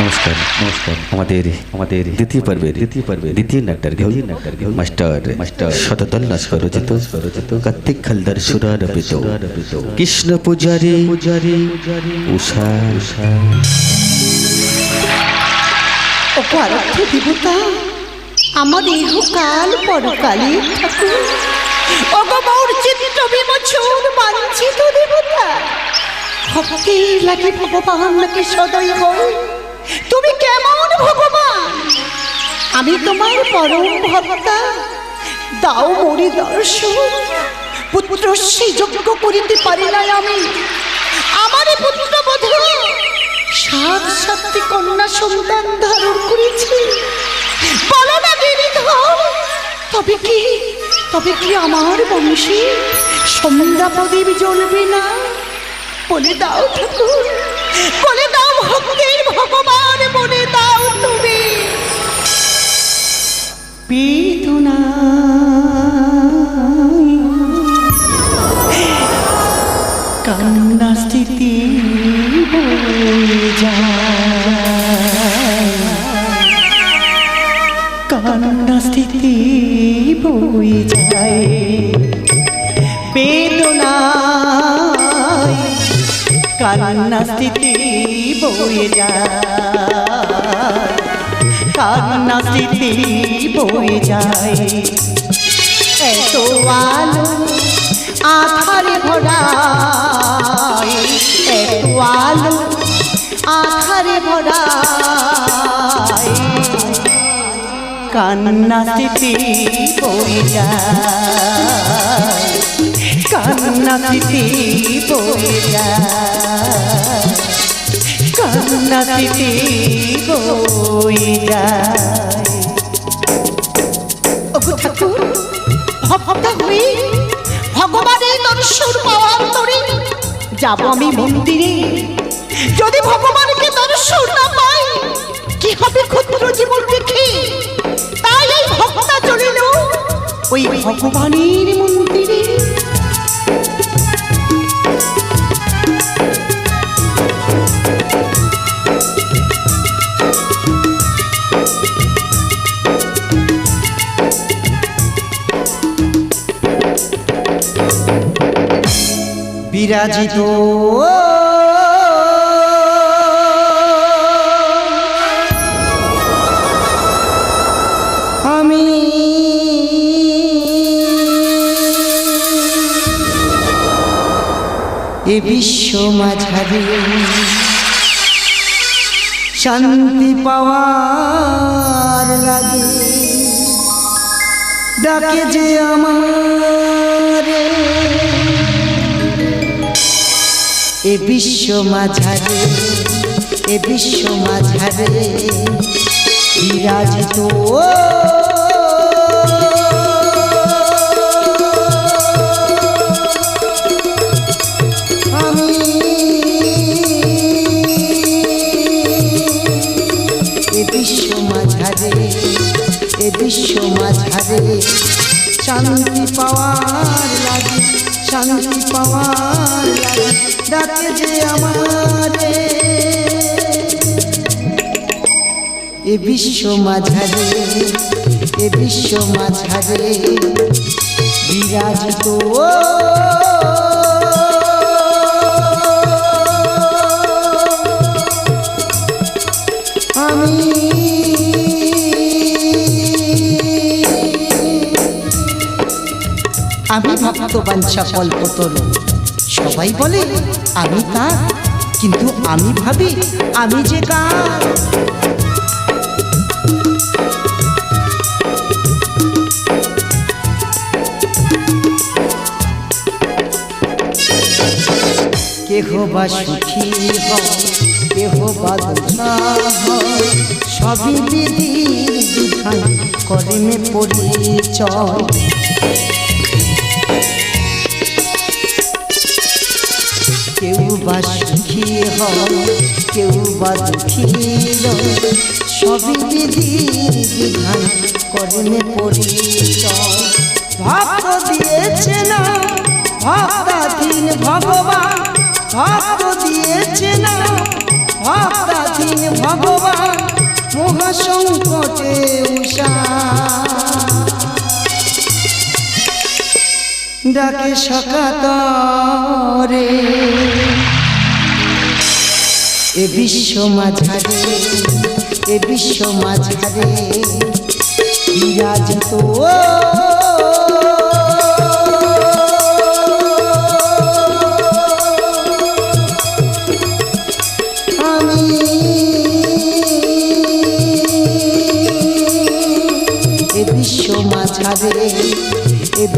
নমস্কার নমস্কার। আমাদের আমাদের দ্বিতীয় পর্বের দ্বিতীয় পর্বের দ্বিতীয় নাট্যার ঘেউ নাট্যার ঘেউ মাস্টার মাস্টার শতদল নস্কর রচিত রচিত কার্তিক খালদার সুরারপিত কৃষ্ণ পূজারী পূজারী উষা। উষা। ও পারথ দেবতা আমার ইহকাল পরকালে ঠাকুর। ওগো মোর চিত্ত বিমোচন বাঞ্ছিত দেবতা ভক্তি লাগে ভগবান নাকি সদৈব। তুমি কেমন ভগবান? আমি তোমার পরম ভক্তা। দাও মরি দর্শন। পুত্র, সেই যোগ্য করিতে পারি নাই আমি। আমার পুত্র বোধ, সাত সাতটি কন্যা সন্তান ধারণ করেছি। বলো না তবে কি তবে কি আমার বংশে সন্ধ্যা প্রদীপ জ্বলবে না? বলে দাও ঠাকুর, বলে দাও ভক্তের ভগবান। বেদনা কান্না স্থিতি কান্না স্থিতি বয়ে যায়। বেদনায় কান্না স্থিতি বয়ে যায়। কান্না স্থিতি বয়ে যায়। এত আলো আধারে ভরায়, এত আলো আধারে ভরায়। কান্না স্মৃতি বয়ে যায় কান্না স্মৃতি বয়ে যায়। কান্না স্মৃতি যায় ওগো ঠাকুর, ভক্ত ভগবানের দর্শন পাওয়ার তরে যাব আমি মন্দিরে। যদি ভগবানকে দর্শন না পাই, কি হবে ক্ষুদ্র জীবন রেখে তাই এই ভক্তা চলিল। ওই ভগবানের মন্দিরে বিরাজিত। আমি এ বিশ্ব মাঝারে শান্তি পাওয়ার লাগে। ডাকে যে আমারে এ বিশ্ব মাঝারে, এ বিশ্ব মাঝারে বিরাজিত। আমি এ শান্তি পাওয়ার লাগে, শান্তি পাওয়ার লাগে। এ বিশ্ব মাঝারে এ বিশ্ব মাঝারে বিরাজিত আমি আমি ভক্ত বাঞ্ছা কল্পতরু। সবাই বলে, আমি তার। কিন্তু আমি ভাবি, আমি যে কার কেহ বা সুখী কেহ বা দুঃখা হয়। সবই বিধির করেমে পরিচয়। কেউ বা সুখী হয় কেউ বা দুঃখী সবই বিধির বিধান করেমে পরিচয় ভক্ত দিয়েছে না ভগবান। ভক্ত দিয়েছে না ভগবান। মহাসংকটে উষা ডাকে সকাতরে। এ বিশ্ব মাঝারে এ বিশ্ব মাঝারে বিরাজিত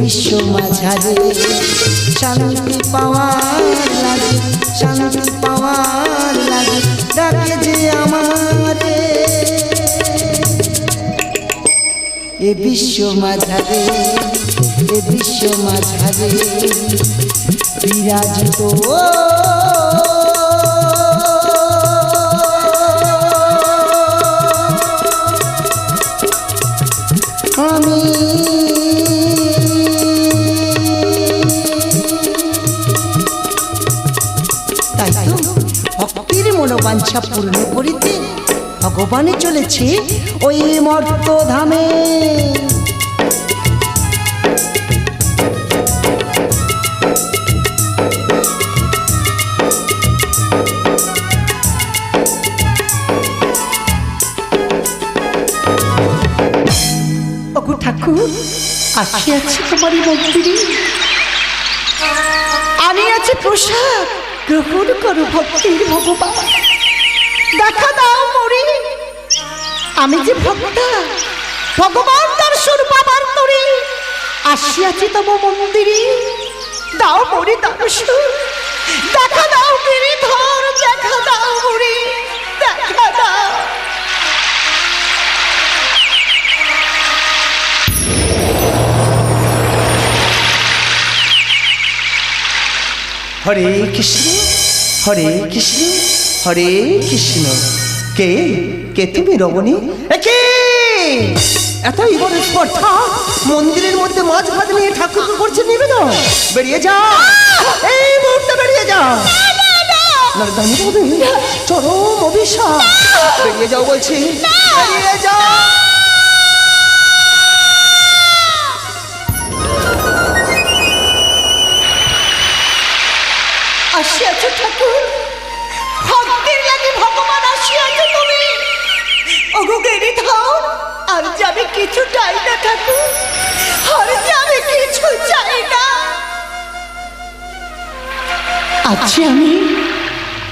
বিশ্ব মাঝারে। শান্তি পাওয়ার লাগে, শান্তি পাওয়ার লাগে, ডাকে যে আমারে। এ বিশ্ব মাঝারে, এ বিশ্ব মাঝারে, বিরাজিত আমি ভক্তির মনোবাঞ্ছা পূর্ণ করিতে ভগবানে চলেছে ওই মর্ত ধামে। আমি আছি প্রসাদ। গ্রহণ করো ভক্তির ভগবান। দেখা দাও মরি। আমি যে ভক্তা, ভগবান দর্শন পাবার তরি। আসিয়াছি তব মন্দিরে। দাও মরি দর্শন দেখা দাও গিরিধর, দেখা দাও মরি। দেখা দাও। হরে কৃষ্ণ। হরে কৃষ্ণ। হরে কৃষ্ণ। কে? কে তুমি রমণী? এ কে? এত ইগর স্পর্ধা। মন্দিরের মধ্যে মাছ ভাত নিয়ে ঠাকুরকে করছে নিবেদন। বেরিয়ে যা। এই মুহূর্তে বেরিয়ে যা। চরম অভিশাপ। বেরিয়ে যাও বলছি। বেরিয়ে যাও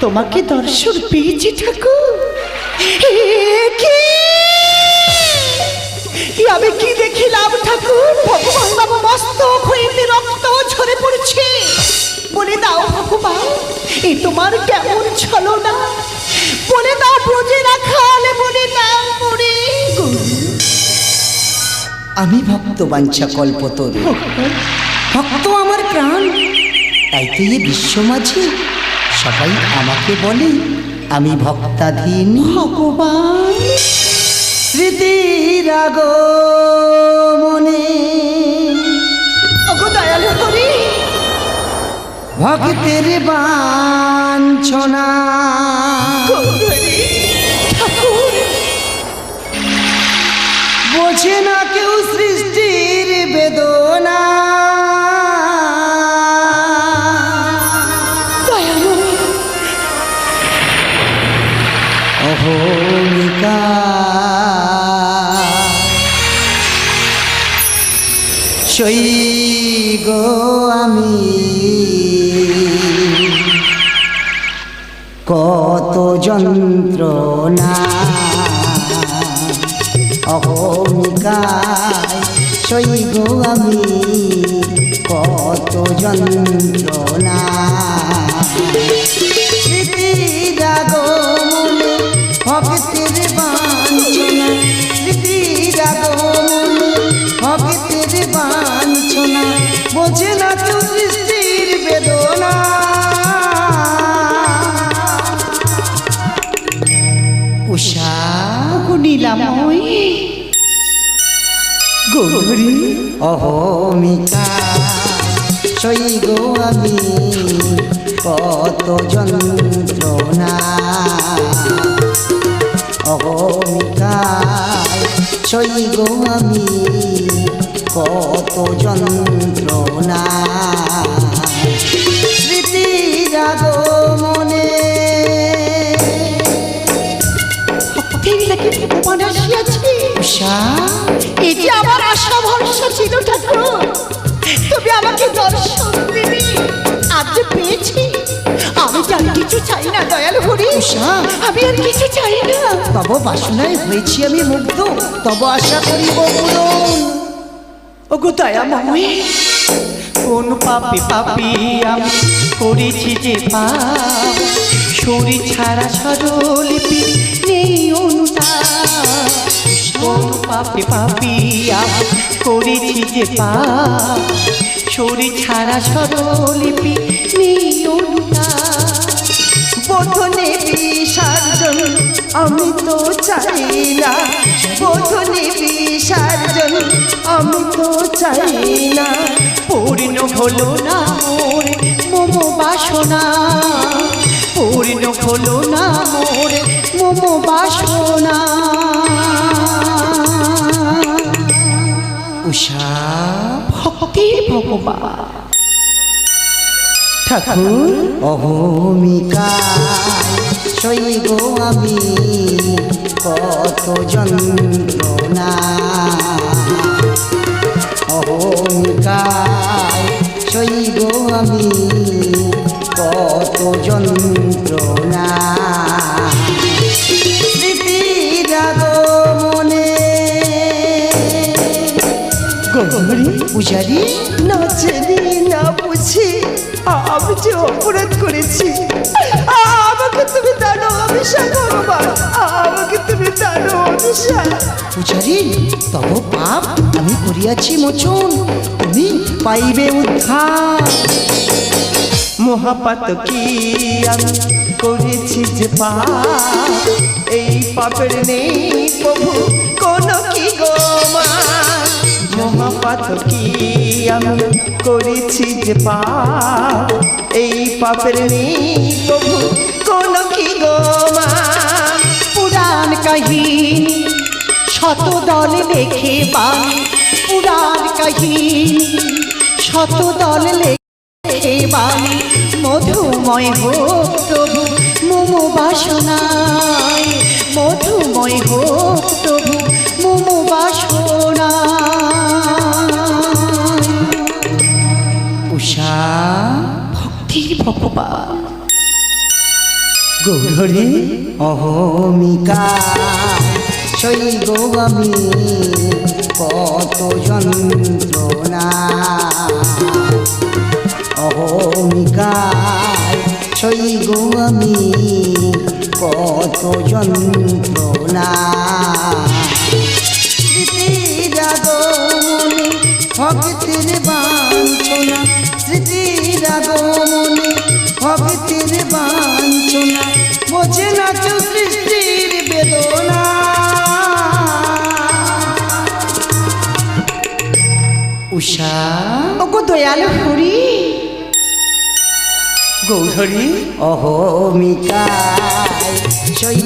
তোমাকে দর্শন পেয়েছি ঠাকুর। এ কি এ আমি কি দেখিলাম ঠাকুর? ভগবান বাবু মস্তক হইতে রক্ত ঝরে পড়ছে। বলে দাও ভগবান এ তোমার কেমন ছলো না বলে দাও ব্রজে রাখাল বলে দাও মরে আমি ভক্ত বাঞ্ছা কল্পতরু ভক্ত? আমার প্রাণ। তাই তো এই বিশ্ব মাঝে। সবাই আমাকে বলে আমি ভক্তাধীন ভগবান। স্মৃতির আগো মনে ওগো দয়ালু হরি ভক্তের বাঞ্ছনা। বোঝে না সই গো আমি। কত যন্ত্রণা অহমিকায় সই গো আমি। কত যন্ত্রণা। ওগো নীলাময়ী গৌরী অহমিকা, সই গো আমি, কত যন্ত্রণা। অহমিকা, সই গো আমি, কত যন্ত্রণা। স্মৃতি তুমি আমাকে দর্শন দিবি আজ যে পেয়েছি। আমি যার কিছু চাই না দয়াল হরি। উষা। আমি আর কিছু চাই না। তব বাসনায় হয়েছি আমি মুগ্ধ তব আশা করিব পূরণ। ওগো দয়াময় কোন পাপে পাপি আমি করেছি যে পাপ শরীর ছাড়া সরলিপি নেই অনুতাপ। কোন পাপে পাপি আমি করেছি যে পাপ ছাড়া নেই অনুতাপ বোধনে বিসর্জন আমি তো চাই না বোধনে বিসর্জন আমি তো চাই না পূর্ণ হলো না মোর মোম বাসনা। পূর্ণ হলো না মোর মোম বাসনা। উষা ভক্তির ভগবান। ঠাকুর। অহমিকা সই গো আমি কত যন্ত্রণা। না জেনে না বুঝি আমি যে অপরাধ করেছি। আমাকে তুমি দাঁড়ো অভিশাপ ভগবান আমাকে তুমি দাঁড়ো অভিশাপ পূজারি তব পাপ আমি করিয়াছি মোচন তুমি পাইবে উদ্ধার। মহাপাত কি আমি করেছি যে পাপ? এই পাপের নেই প্রভু কোন কি গো মা? মহাপাত কি আমি করেছি যে পাপ? এই পাপের নেই প্রভু কোন কি গো মা? পুরাণ কাহিনী, শত দল লেখে বাণী পুরাণ কাহিনী, শত দল লেখে বাণী মধুময় হোক প্রভু, মোম বাসনায়। মধুময় হোক প্রভু, মোম বাসনায়। উষা ভক্তির ভগবান। গৌরী অহমিকা, সই গো আমি কত যন্ত্রণা। অহমিকায় সই গো আমি কত যন্ত্রণা। ভক্তির বাঞ্ছনা স্মৃতি জাগো ভক্তির বাঞ্ছনা বোঝে না তো সৃষ্টির বেদনা। উষা। ওগো দয়াল হরি। গৌরী অহমিকায় সই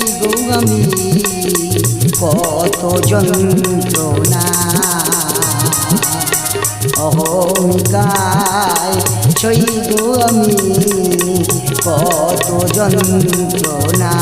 কত যন্ত্রণা। অহমিকায় সই আমি কত যন্ত্রণা।